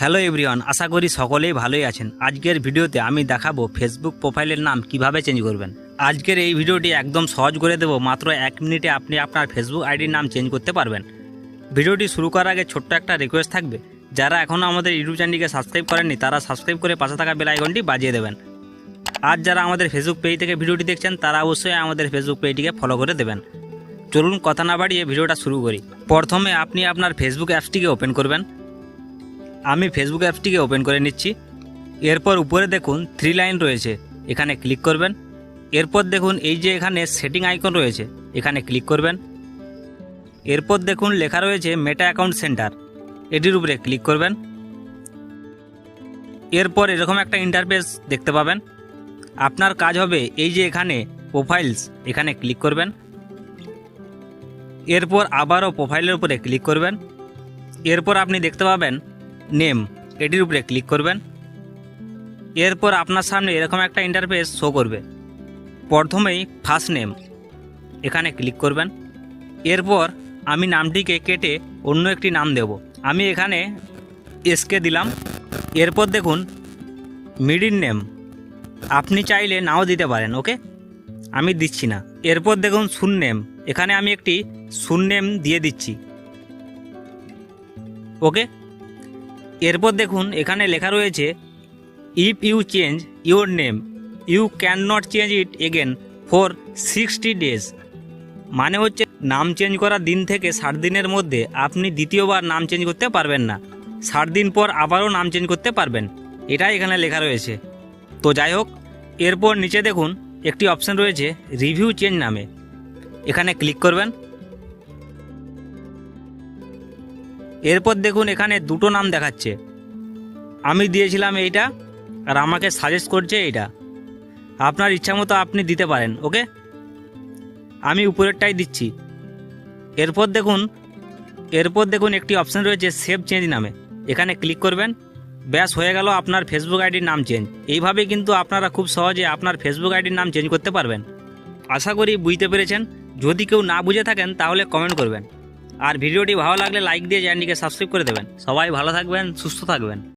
Hello everyone আশা করি সকলেই ভালোই আছেন। আজকের ভিডিওতে আমি দেখাবো ফেসবুক প্রোফাইলের নাম কীভাবে চেঞ্জ করবেন। আজকের এই ভিডিওটি একদম সহজ করে দেবো, মাত্র এক মিনিটে আপনি আপনার ফেসবুক আইডির নাম চেঞ্জ করতে পারবেন। ভিডিওটি শুরু করার আগে ছোট্ট একটা রিকোয়েস্ট থাকবে, যারা এখনও আমাদের ইউটিউব চ্যানেলটিকে সাবস্ক্রাইব করেননি, তারা সাবস্ক্রাইব করে পাশে থাকা বেল আইকনটি বাজিয়ে দেবেন। আর যারা আমাদের ফেসবুক পেজ থেকে ভিডিওটি দেখছেন, তারা অবশ্যই আমাদের ফেসবুক পেজটিকে ফলো করে দেবেন। চলুন কথা না বাড়িয়ে ভিডিওটা শুরু করি। প্রথমে আপনি আপনার ফেসবুক অ্যাপসটিকে ওপেন করবেন। আমি ফেসবুক অ্যাপসটিকে ওপেন করে নিচ্ছি। এরপর উপরে দেখুন থ্রি লাইন রয়েছে। এখানে ক্লিক করবেন। এরপর দেখুন এই যে এখানে সেটিং আইকন রয়েছে, এখানে ক্লিক করবেন। এরপর দেখুন লেখা রয়েছে মেটা অ্যাকাউন্ট সেন্টার এটির উপরে ক্লিক করবেন। এরপর এরকম একটা ইন্টারফেস দেখতে পাবেন। আপনার কাজ হবে এই যে এখানে প্রোফাইলস এখানে ক্লিক করবেন। এরপর আবারও প্রোফাইলের উপরে ক্লিক করবেন। এরপর আপনি দেখতে পাবেন নেম এটির উপরে ক্লিক করবেন। এরপর আপনার সামনে এরকম একটা ইন্টারফেস শো করবে। প্রথমেই ফার্স্ট নেম এখানে ক্লিক করবেন। এরপর আমি নামটিকে কেটে অন্য একটি নাম দেব। আমি এখানে এসকে দিলাম। এরপর দেখুন মিডিল নেম আপনি চাইলে নাও দিতে পারেন ওকে আমি দিচ্ছি না। এরপর দেখুন নেম এখানে আমি একটি নেম দিয়ে দিচ্ছি। ওকে এরপর দেখুন, এখানে লেখা রয়েছে if you change your name you can not change it again for sixty days মানে হচ্ছে, নাম চেঞ্জ করার দিন থেকে ষাট দিনের মধ্যে আপনি দ্বিতীয়বার নাম চেঞ্জ করতে পারবেন না। ষাট দিন পর আবারও নাম চেঞ্জ করতে পারবেন। এটাই এখানে লেখা রয়েছে। তো যাই হোক, এরপর নিচে দেখুন, একটি অপশান রয়েছে রিভিউ চেঞ্জ নামে। এখানে ক্লিক করবেন। এরপর দেখুন এখানে দুটো নাম দেখাচ্ছে। আমি দিয়েছিলাম এইটা, আর আমাকে সাজেস্ট করছে এইটা। আপনার ইচ্ছা মতো আপনি দিতে পারেন, ওকে? আমি উপরেরটাই দিচ্ছি। এরপর দেখুন এরপর দেখুন একটি অপশান রয়েছে সেভ চেঞ্জ নামে। এখানে ক্লিক করবেন, ব্যাস হয়ে গেল আপনার ফেসবুক আইডির নাম চেঞ্জ এইভাবে কিন্তু আপনারা খুব সহজে আপনার ফেসবুক আইডির নাম চেঞ্জ করতে পারবেন। আশা করি বুঝতে পেরেছেন। যদি কেউ না বুঝে থাকেন, তাহলে কমেন্ট করবেন। আর ভিডিওটি ভালো লাগলে লাইক দিয়ে চ্যানেলটিকে সাবস্ক্রাইব করে দেবেন। সবাই ভালো থাকবেন, সুস্থ থাকবেন।